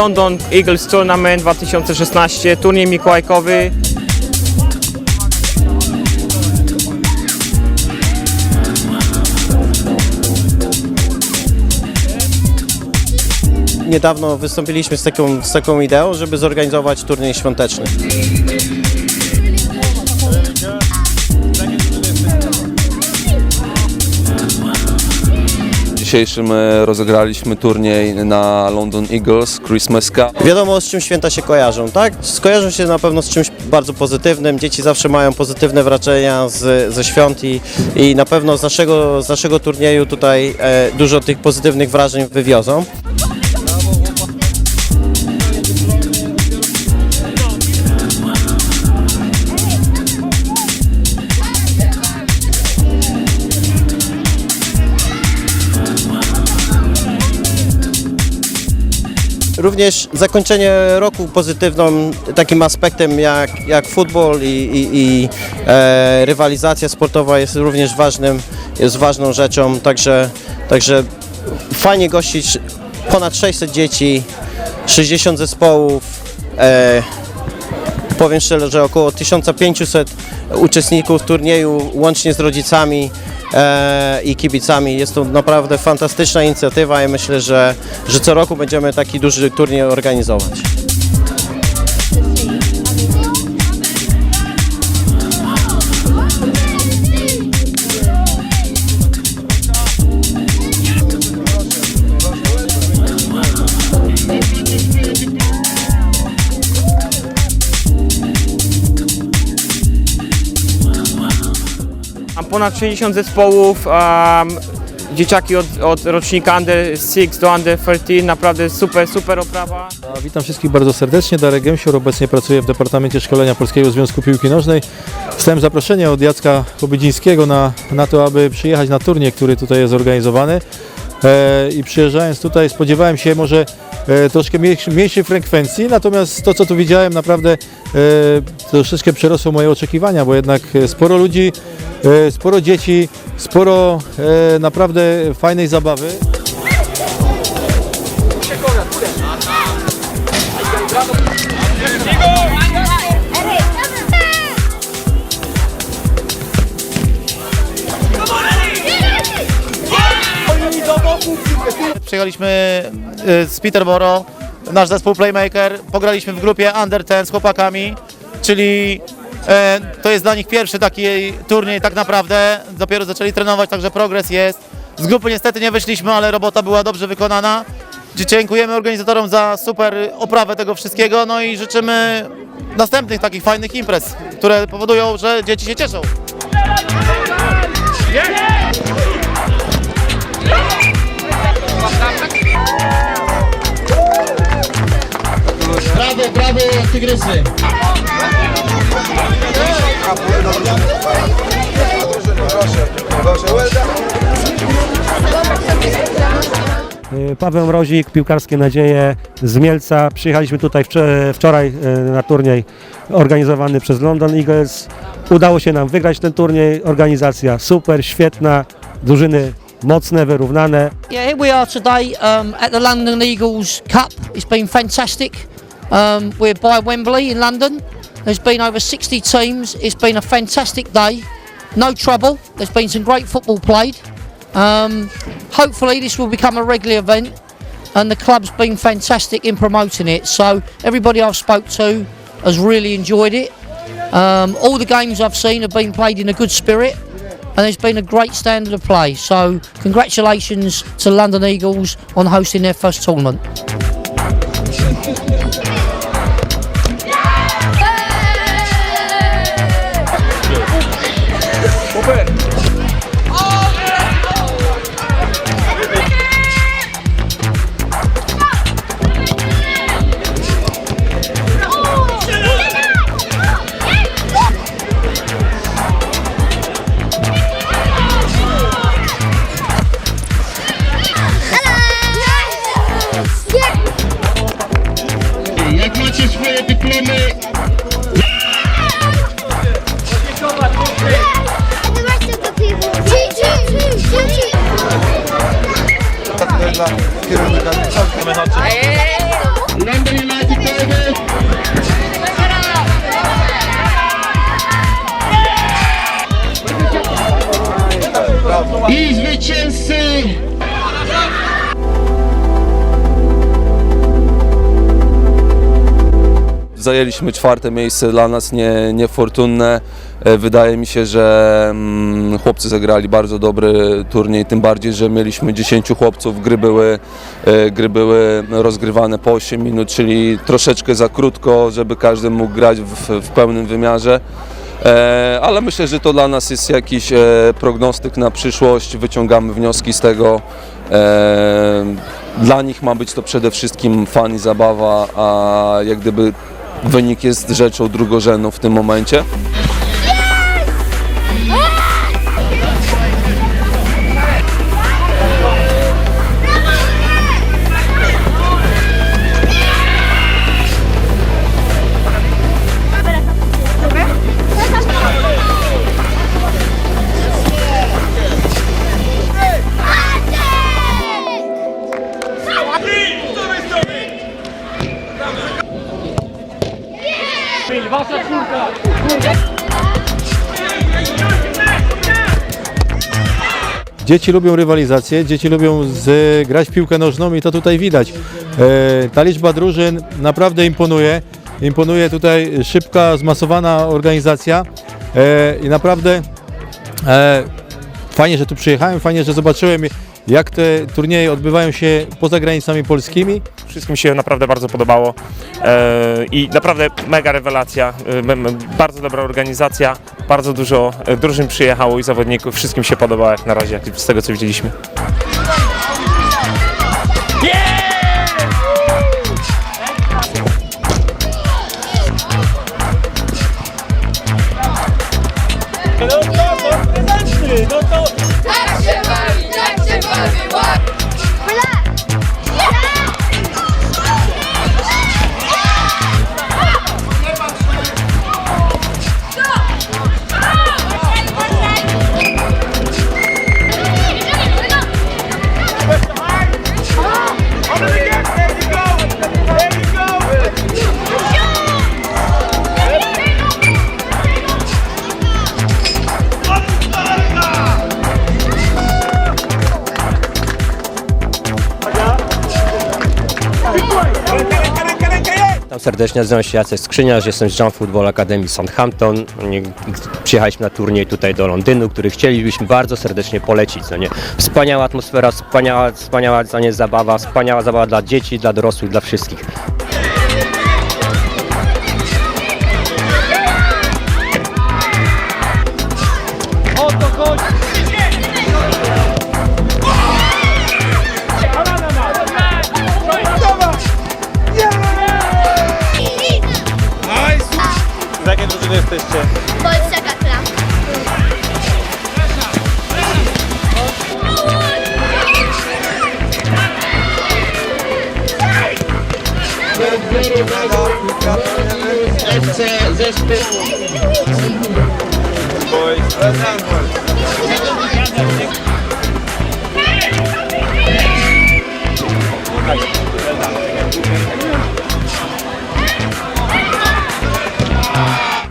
London Eagles Tournament 2016, turniej mikołajkowy. Niedawno wystąpiliśmy z taką, z taką ideą, żeby zorganizować turniej świąteczny. Dzisiejszym e, rozegraliśmy turniej na London Eagles Christmas Cup. Wiadomo z czym święta się kojarzą, tak? Skojarzą się na pewno z czymś bardzo pozytywnym. Dzieci zawsze mają pozytywne wrażenia z, ze świąt i, i na pewno z naszego, z naszego turnieju tutaj e, dużo tych pozytywnych wrażeń wywiozą. Również zakończenie roku pozytywną takim aspektem jak, jak futbol i, i, i e, rywalizacja sportowa jest również ważnym, jest ważną rzeczą, także, także fajnie gościć ponad 600 dzieci, 60 zespołów, e, powiem szczerze, że około 1500 uczestników turnieju łącznie z rodzicami e, i kibicami. Jest to naprawdę fantastyczna inicjatywa i myślę, że, że co roku będziemy taki duży turniej organizować. Mam ponad 60 zespołów, um, dzieciaki od, od rocznika Under 6 do Under 13, naprawdę super, super oprawa. Witam wszystkich bardzo serdecznie. Darek Gęsior, obecnie pracuję w Departamencie Szkolenia Polskiego Związku Piłki Nożnej. Dostałem zaproszenie od Jacka Obydzińskiego na, na to, aby przyjechać na turniej, który tutaj jest organizowany. E, I przyjeżdżając tutaj spodziewałem się może e, troszkę mniejszej, frekwencji, natomiast to co tu widziałem naprawdę e, troszeczkę przerosło moje oczekiwania, bo jednak sporo ludzi, sporo dzieci, sporo naprawdę fajnej zabawy. Przyjechaliśmy y, z Peterborough, nasz zespół Playmaker, pograliśmy w grupie Under 10 z chłopakami, czyli e, to jest dla nich pierwszy taki turniej tak naprawdę, dopiero zaczęli trenować, także progres jest. Z grupy niestety nie wyszliśmy, ale robota była dobrze wykonana. Dziękujemy organizatorom za super oprawę tego wszystkiego, no i życzymy następnych takich fajnych imprez, które powodują, że dzieci się cieszą. Brawo, brawo, tygrysy! Y, Paweł Mrozik, Piłkarskie Nadzieje z Mielca. Przyjechaliśmy tutaj wczor- wczoraj y, na turniej organizowany przez London Eagles. Udało się nam wygrać ten turniej. Organizacja super, świetna, drużyny mocne, wyrównane. Yeah, here we are today um, at the London Eagles Cup. It's been fantastic. Um, we're by Wembley in London. There's been over 60 teams. It's been a fantastic day. No trouble. There's been some great football played. Um, hopefully, this will become a regular event, and the club's been fantastic in promoting it. So everybody I've spoke to has really enjoyed it. Um, all the games I've seen have been played in a good spirit and there's been a great standard of play. So, congratulations to London Eagles on hosting their first tournament. Thank you. Zajęliśmy czwarte miejsce, dla nas nie, niefortunne. E, Wydaje mi się, że mm, chłopcy zagrali bardzo dobry turniej, tym bardziej, że mieliśmy 10 chłopców, gry były, e, gry były rozgrywane po 8 minut, czyli troszeczkę za krótko, żeby każdy mógł grać w, w pełnym wymiarze. E, Ale myślę, że to dla nas jest jakiś e, prognostyk na przyszłość, wyciągamy wnioski z tego. E, Dla nich ma być to przede wszystkim fan i zabawa, a jak gdyby wynik jest rzeczą drugorzędną w tym momencie. Dzieci lubią rywalizację, dzieci lubią z, grać w piłkę nożną i to tutaj widać. E, ta liczba drużyn naprawdę imponuje. Imponuje tutaj szybka, zmasowana organizacja e, i naprawdę e, fajnie, że tu przyjechałem, fajnie, że zobaczyłem jak te turnieje odbywają się poza granicami polskimi. Wszystkim się naprawdę bardzo podobało e, i naprawdę mega rewelacja, e, bardzo dobra organizacja, bardzo dużo e, drużyn przyjechało i zawodników, wszystkim się podobało jak na razie, z tego co widzieliśmy. Witam serdecznie, nazywam się Jacek Skrzyniarz, jestem z Jump Football Academy Southampton. Przyjechaliśmy na turniej tutaj do Londynu, który chcielibyśmy bardzo serdecznie polecić. No nie? Wspaniała atmosfera, wspaniała, wspaniała nie, zabawa, wspaniała zabawa dla dzieci, dla dorosłych, dla wszystkich. Drużyny jesteście? Polska kapla. FC zespół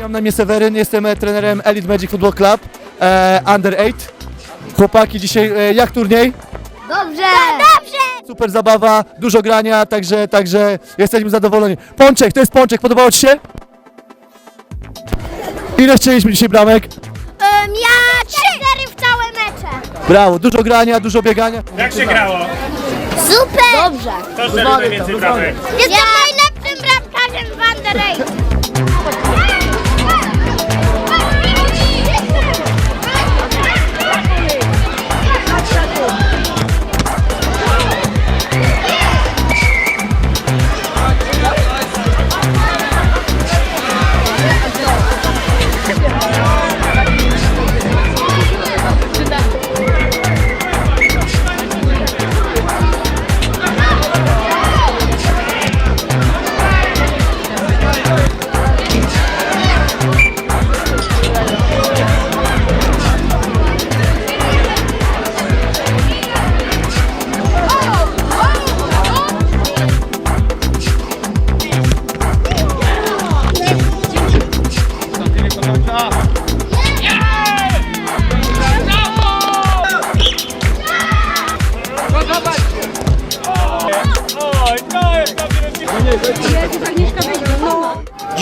Mam na imię Seweryn, jestem e, trenerem Elite Magic Football Club e, Under 8. Chłopaki dzisiaj, e, jak turniej? Dobrze! Dobrze! Super zabawa, dużo grania, także, także jesteśmy zadowoleni. Pączek, to jest Pączek, podobało Ci się? Ile strzeliśmy dzisiaj bramek? ja cztery w całe mecze. Brawo, dużo grania, dużo biegania. Jak się grało? Super! Dobrze. To strzelił najwięcej bramek. Jestem najlepszym bramkarzem w Under 8.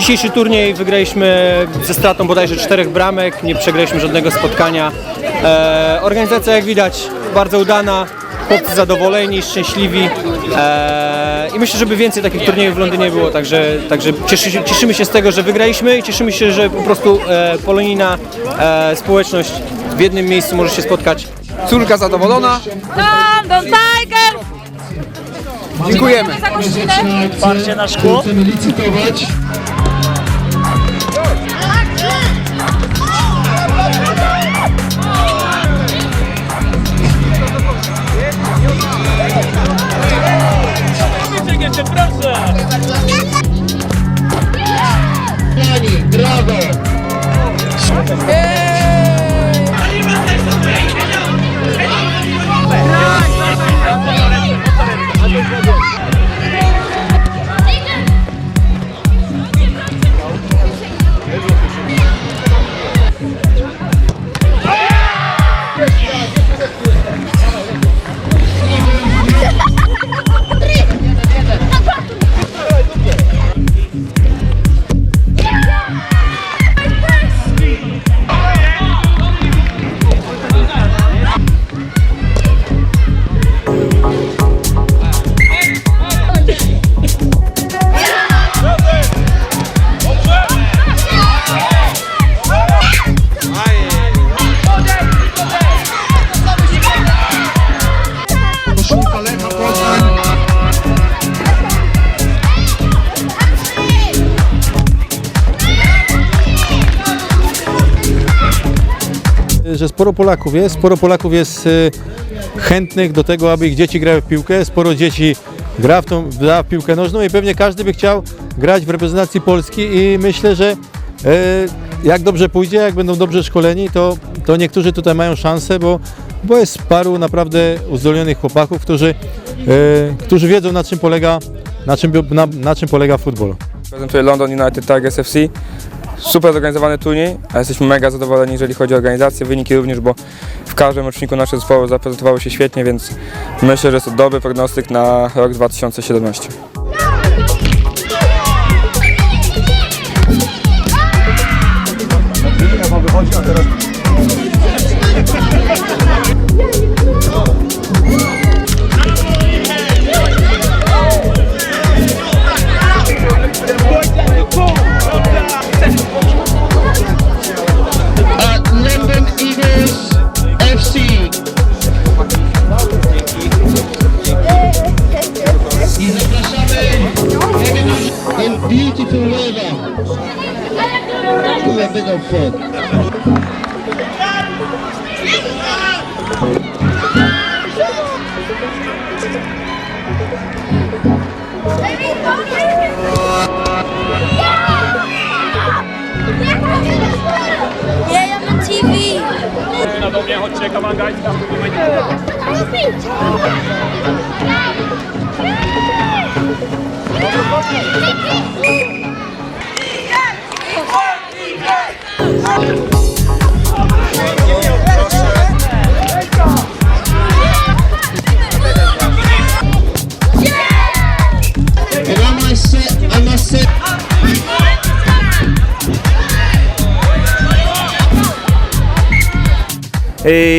Dzisiejszy turniej wygraliśmy ze stratą bodajże czterech bramek, nie przegraliśmy żadnego spotkania. E, organizacja jak widać bardzo udana, chłopcy zadowoleni, szczęśliwi e, i myślę, żeby więcej takich turniejów w Londynie było, także, także cieszy, cieszymy się z tego, że wygraliśmy i cieszymy się, że po prostu e, polonijna e, społeczność w jednym miejscu może się spotkać. Córka zadowolona, London Tigers! dziękujemy. Za gościnę! Parcie na szkło. Chcemy licytować. Że sporo Polaków jest, sporo Polaków jest y, chętnych do tego, aby ich dzieci grały w piłkę, sporo dzieci gra w, tą, gra w piłkę nożną i pewnie każdy by chciał grać w reprezentacji Polski i myślę, że y, jak dobrze pójdzie, jak będą dobrze szkoleni, to, to niektórzy tutaj mają szansę, bo, bo jest paru naprawdę uzdolnionych chłopaków, którzy, y, którzy wiedzą na czym polega, na czym, na, na czym polega futbol. Prezentuję London United Tigers FC. Super zorganizowany turniej, a jesteśmy mega zadowoleni, jeżeli chodzi o organizację, wyniki również, bo w każdym roczniku nasze zespoły zaprezentowały się świetnie, więc myślę, że jest to dobry prognostyk na rok 2017. A And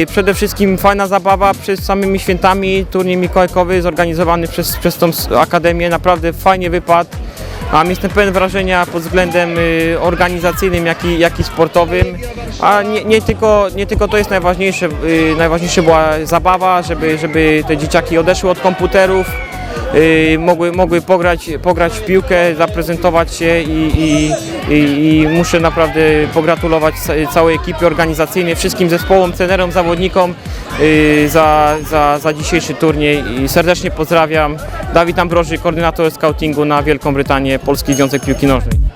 Przede wszystkim fajna zabawa przed samymi świętami, turniej mikołajkowy zorganizowany przez, przez tą akademię, naprawdę fajnie wypadł. A jestem pełen wrażenia pod względem y, organizacyjnym, jak i, jak i sportowym. A nie, nie, tylko, nie tylko to jest najważniejsze, y, najważniejsze była zabawa, żeby, żeby te dzieciaki odeszły od komputerów, y, mogły, mogły pograć, pograć w piłkę, zaprezentować się i, i, i, i muszę naprawdę pogratulować ca- całej ekipie organizacyjnej, wszystkim zespołom, trenerom, zawodnikom y, za, za, za dzisiejszy turniej i serdecznie pozdrawiam. Dawid Ambroży, koordynator scoutingu na Wielką Brytanię, Polski Związek Piłki Nożnej.